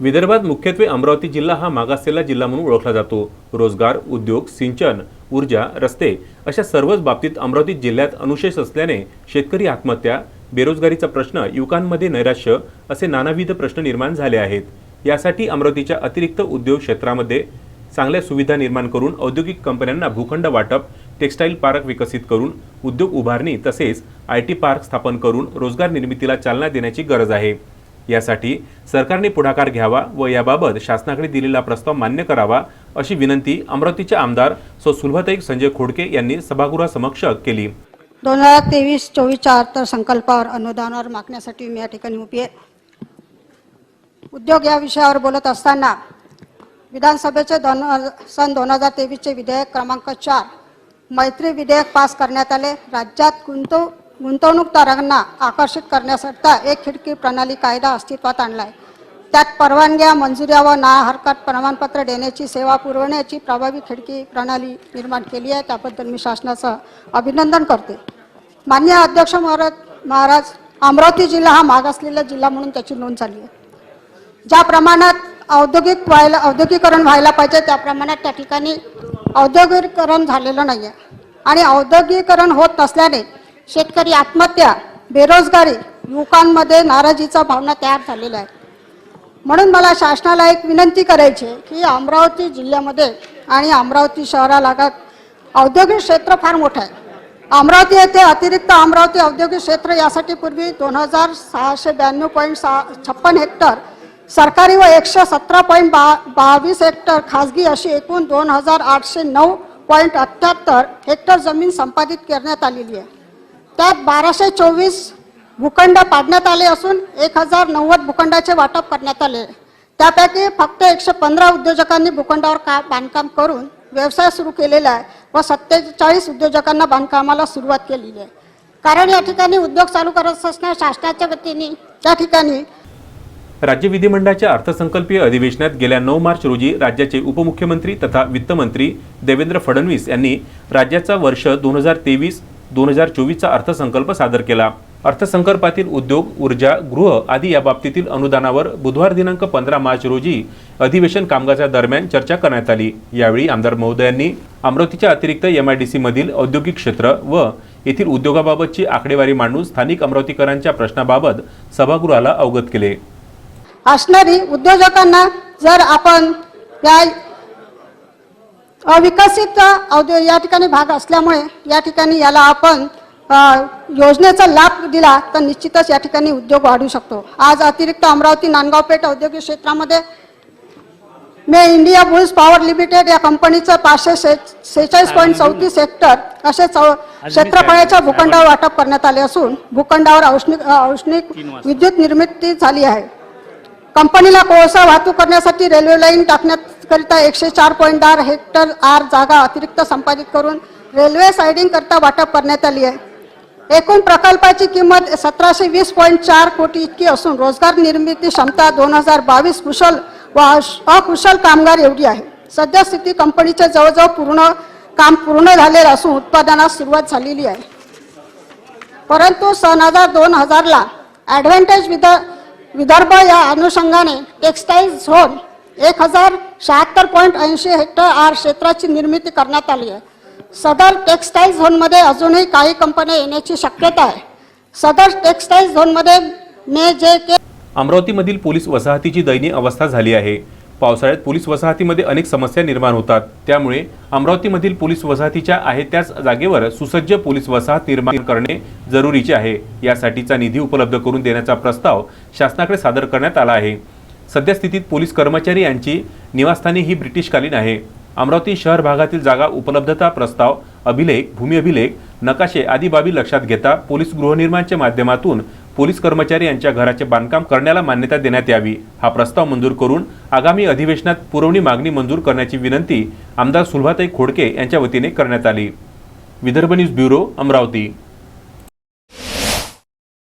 विदर्भात मुख्यत्वे अमरावती जिल्हा हा मागासलेला जिल्हा म्हणून ओळखला जातो. रोजगार उद्योग सिंचन ऊर्जा रस्ते अशा सर्वच बाबतीत अमरावती जिल्ह्यात अनुशेष असल्याने शेतकरी आत्महत्या बेरोजगारीचा प्रश्न युवकांमध्ये नैराश्य असे नानाविध प्रश्न निर्माण झाले आहेत. यासाठी अमरावतीच्या अतिरिक्त उद्योग क्षेत्रामध्ये चांगल्या सुविधा निर्माण करून औद्योगिक कंपन्यांना भूखंड वाटप टेक्स्टाईल पार्क विकसित करून उद्योग उभारणी तसेच आय टी पार्क स्थापन करून रोजगार निर्मितीला चालना देण्याची गरज आहे. यासाठी सरकारने पुढाकार घ्यावा व याबाबत शासनाकडे दिलेला प्रस्ताव मान्य करावा अशी विनंती अमरावतीचे आमदार सौ सुलभाताई संजय खोडके यांनी सभागृहासमक्ष केली. दोन हजार तेवीस चोवीसच्या अर्थसंकल्पावर अनुदानावर मागण्यासाठी मी या ठिकाणी उभी आहे. उद्योग या विषयावर बोलत असताना विधानसभेचे दोन सन दोन हजार तेवीसचे विधेयक क्रमांक चार मैत्री विधेयक पास करण्यात आले. राज्यात गुंतव गुंतवणूकदारांना आकर्षित करण्याकरता एक खिडकी प्रणाली कायदा अस्तित्वात आणला आहे त्यात परवानग्या मंजुऱ्या व ना हरकत प्रमाणपत्र देण्याची सेवा पुरवण्याची प्रभावी खिडकी प्रणाली निर्माण केली आहे. त्याबद्दल मी शासनाचं अभिनंदन करते. मान्य अध्यक्ष महाराज महाराज अमरावती जिल्हा हा मागासलेला जिल्हा म्हणून त्याची नोंद झाली आहे. ज्या प्रमाणात औद्योगिक व्हायला औद्योगिकरण व्हायला पाहिजे त्या प्रमाणात त्या ठिकाणी औद्योगिकरण झालेलं नाही आहे आणि औद्योगिकरण होत नसल्याने शेतकरी आत्महत्या बेरोजगारी युवकांमध्ये नाराजीचा भावना तयार झालेला आहे. म्हणून मला शासनाला एक विनंती करायची आहे की अमरावती जिल्ह्यामध्ये आणि अमरावती शहरालागत औद्योगिक क्षेत्र फार मोठं आहे. अमरावती येथे अतिरिक्त अमरावती औद्योगिक क्षेत्र यासाठी पूर्वी दोन हजार सहाशे ब्याण्णव पॉईंट सहा छप्पन हेक्टर सरकारी व एकशे सतरा पॉईंट बा बावीस हेक्टर खाजगी अशी एकूण दोन हजार आठशे नऊ पॉईंट अठ्ठ्याहत्तर हेक्टर जमीन संपादित करण्यात आलेली आहे. त्यात बाराशे चोवीस भूखंड पाडण्यात आले असून एक हजार नव्वद भूखंडाचे वाटप करण्यात आले. त्यापैकी फक्त एकशे पंधरा उद्योजकांनी भूखंडावर का बांधकाम करून व्यवसाय सुरू केलेला आहे व सत्तेचाळीस उद्योजकांना बांधकामाला सुरुवात केलेली आहे. कारण या ठिकाणी उद्योग चालू करत असणाऱ्या शासनाच्या वतीने त्या ठिकाणी राज्य विधिमंडळाच्या अर्थसंकल्पीय अधिवेशनात गेल्या नऊ मार्च रोजी राज्याचे उपमुख्यमंत्री तथा वित्तमंत्री देवेंद्र फडणवीस यांनी राज्याचा वर्ष दोन हजार तेवीस दोन हजार चोवीसचा अर्थसंकल्प सादर केला. अर्थसंकल्पातील उद्योग ऊर्जा गृह आदी या बाबतीतील अनुदानावर बुधवार दिनांक पंधरा मार्च रोजी अधिवेशन कामकाजा दरम्यान चर्चा करण्यात आली. यावेळी आमदार महोदयांनी अमरावतीच्या अतिरिक्त एम आय डी सी मधील औद्योगिक क्षेत्र व येथील उद्योगाबाबतची आकडेवारी मांडून स्थानिक अमरावतीकरांच्या प्रश्नाबाबत सभागृहाला अवगत केले. असणारी उद्योजकांना जर आपण या अविकसित औद्यो या ठिकाणी भाग असल्यामुळे या ठिकाणी याला आपण योजनेचा लाभ दिला तर निश्चितच या ठिकाणी उद्योग वाढू शकतो. आज अतिरिक्त अमरावती नांदगाव पेठ औद्योगिक क्षेत्रामध्ये मे इंडिया बुल्स पॉवर लिमिटेड या कंपनीचं पाचशे सेहेचाळीस पॉईंट चौतीस हेक्टर असे चौ क्षेत्रफळाच्या भूखंडावर वाटप करण्यात आले असून भूखंडावर औष्णिक औष्णिक विद्युत निर्मिती झाली आहे. कंपनीला कोळसा वाहतूक करण्यासाठी रेल्वे लाईन टाकण्याकरिता एकशे चार पॉईंट चार हेक्टर आर जागा अतिरिक्त संपादित करून रेल्वे सायडिंग करता वाटप करण्यात आली आहे. एकूण प्रकल्पाची किंमत सतराशे वीस पॉईंट चार कोटी इतकी असून रोजगार निर्मिती क्षमता दोन हजार बावीस कुशल व अश- अकुशल कामगार एवढी आहे. सद्यस्थिती कंपनीचे जवळजवळ पूर्ण काम पूर्ण झालेलं असून उत्पादनास सुरुवात झालेली आहे. परंतु सन हजार दोन हजारला ॲडव्हान्टेज विद विदर्भ या अनुषंगाने टेक्स्टाईल झोन एक हजार शहात्तर पॉईंट ऐंशी हेक्टर आर क्षेत्राची निर्मिती करण्यात आली आहे. सदर टेक्स्टाईल झोनमध्ये अजूनही काही कंपन्या येण्याची शक्यता आहे. सदर टेक्स्टाईल झोनमध्ये मे जे के अमरावतीमधील पोलीस वसाहतीची दयनीय अवस्था झाली आहे. पावसाळ्यात पोलीस वसाहतीमध्ये अनेक समस्या निर्माण होतात. त्यामुळे अमरावतीमधील पोलीस वसाहतीच्या आहे त्याच जागेवर सुसज्ज पोलीस वसाहत निर्माण करणे जरुरीचे आहे. यासाठीचा निधी उपलब्ध करून देण्याचा प्रस्ताव शासनाकडे सादर करण्यात आला आहे. सद्यस्थितीत पोलीस कर्मचारी यांची निवासस्थाने ही ब्रिटिशकालीन आहे. अमरावती शहर भागातील जागा उपलब्धता प्रस्ताव अभिलेख भूमी अभिलेख नकाशे आदी बाबी लक्षात घेता पोलीस गृहनिर्माणच्या माध्यमातून पोलीस कर्मचारी यांच्या घराचे बांधकाम करण्याला मान्यता देण्यात यावी. हा प्रस्ताव मंजूर करून आगामी अधिवेशनात पुरवणी मागणी मंजूर करण्याची विनंती आमदार सुलभाताई खोडके यांच्या वतीने करण्यात आली. Vidarbha news bureau Amravati.